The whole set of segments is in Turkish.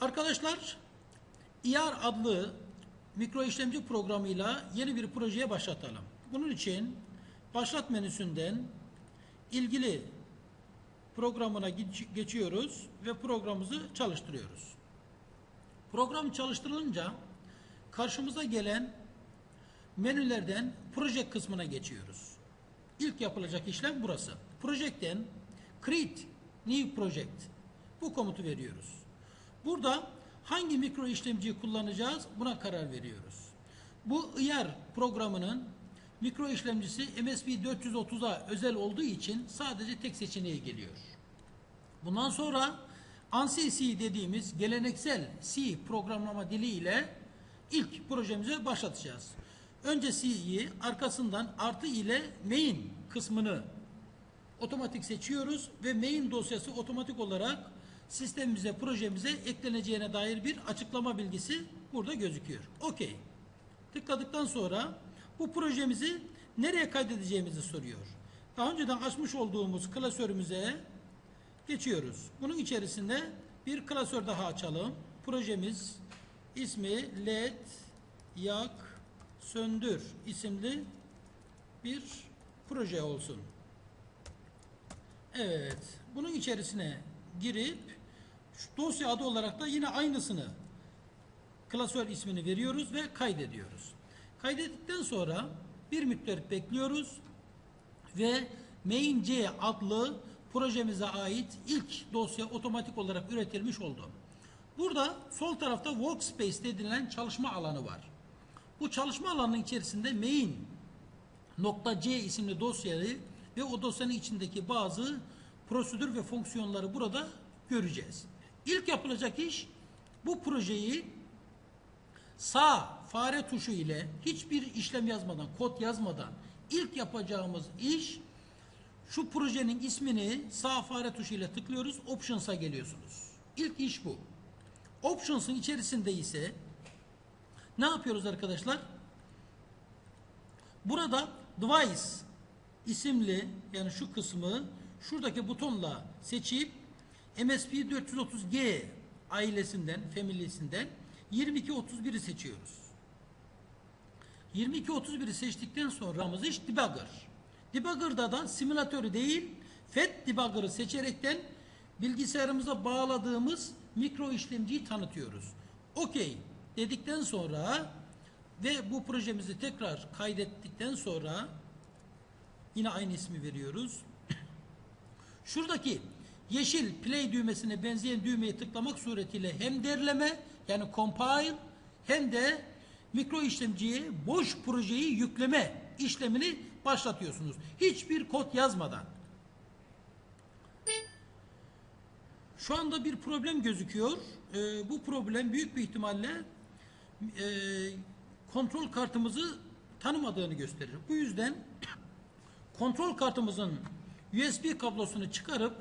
Arkadaşlar IR adlı mikro işlemci programıyla yeni bir projeye başlatalım. Bunun için başlat menüsünden ilgili programına geç- geçiyoruz ve programımızı çalıştırıyoruz. Program çalıştırılınca karşımıza gelen menülerden proje kısmına geçiyoruz. İlk yapılacak işlem burası. Project'ten create new project bu komutu veriyoruz. Burada hangi mikro işlemciyi kullanacağız buna karar veriyoruz. Bu IR programının mikro işlemcisi MSP 430'a özel olduğu için sadece tek seçeneği geliyor. Bundan sonra ANSI C dediğimiz geleneksel C programlama dili ile ilk projemize başlatacağız. Önce C'yi arkasından artı ile main kısmını otomatik seçiyoruz ve main dosyası otomatik olarak sistemimize, projemize ekleneceğine dair bir açıklama bilgisi burada gözüküyor. Okey. Tıkladıktan sonra bu projemizi nereye kaydedeceğimizi soruyor. Daha önceden açmış olduğumuz klasörümüze geçiyoruz. Bunun içerisinde bir klasör daha açalım. Projemiz ismi LED yak söndür isimli bir proje olsun. Evet. Bunun içerisine girip dosya adı olarak da yine aynısını klasör ismini veriyoruz ve kaydediyoruz. Kaydettikten sonra bir müddet bekliyoruz ve main.c adlı projemize ait ilk dosya otomatik olarak üretilmiş oldu. Burada sol tarafta workspace denilen çalışma alanı var. Bu çalışma alanının içerisinde main C isimli dosyayı ve o dosyanın içindeki bazı prosedür ve fonksiyonları burada göreceğiz. İlk yapılacak iş bu projeyi sağ fare tuşu ile hiçbir işlem yazmadan, kod yazmadan ilk yapacağımız iş şu projenin ismini sağ fare tuşu ile tıklıyoruz, Options'a geliyorsunuz. İlk iş bu. Options'ın içerisinde ise ne yapıyoruz arkadaşlar? Burada device isimli yani şu kısmı şuradaki butonla seçip MSP 430G ailesinden, family'sinden 2231'i seçiyoruz. 2231'i seçtikten sonra iş debugger. Debugger'da da simülatörü değil, FET debugger'ı seçerekten bilgisayarımıza bağladığımız mikro işlemciyi tanıtıyoruz. Okey dedikten sonra ve bu projemizi tekrar kaydettikten sonra yine aynı ismi veriyoruz. Şuradaki yeşil play düğmesine benzeyen düğmeyi tıklamak suretiyle hem derleme yani compile hem de mikro işlemciye boş projeyi yükleme işlemini başlatıyorsunuz. Hiçbir kod yazmadan. Şu anda bir problem gözüküyor. Ee, bu problem büyük bir ihtimalle e, kontrol kartımızı tanımadığını gösterir. Bu yüzden kontrol kartımızın USB kablosunu çıkarıp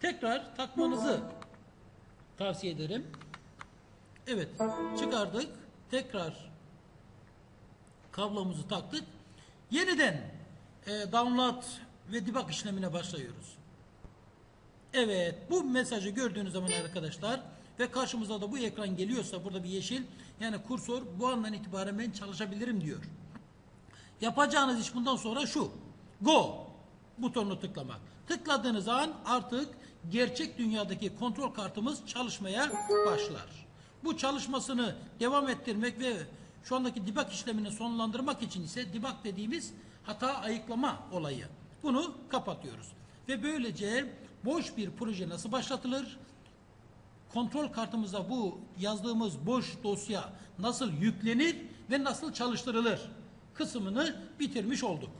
tekrar takmanızı tavsiye ederim. Evet, çıkardık. Tekrar kablomuzu taktık. Yeniden e, download ve debug işlemine başlıyoruz. Evet, bu mesajı gördüğünüz zaman arkadaşlar ve karşımıza da bu ekran geliyorsa burada bir yeşil yani kursor bu andan itibaren ben çalışabilirim diyor. Yapacağınız iş bundan sonra şu. Go butonunu tıklamak. Tıkladığınız an artık gerçek dünyadaki kontrol kartımız çalışmaya başlar. Bu çalışmasını devam ettirmek ve şu andaki debug işlemini sonlandırmak için ise debug dediğimiz hata ayıklama olayı. Bunu kapatıyoruz. Ve böylece boş bir proje nasıl başlatılır? Kontrol kartımıza bu yazdığımız boş dosya nasıl yüklenir ve nasıl çalıştırılır kısmını bitirmiş olduk.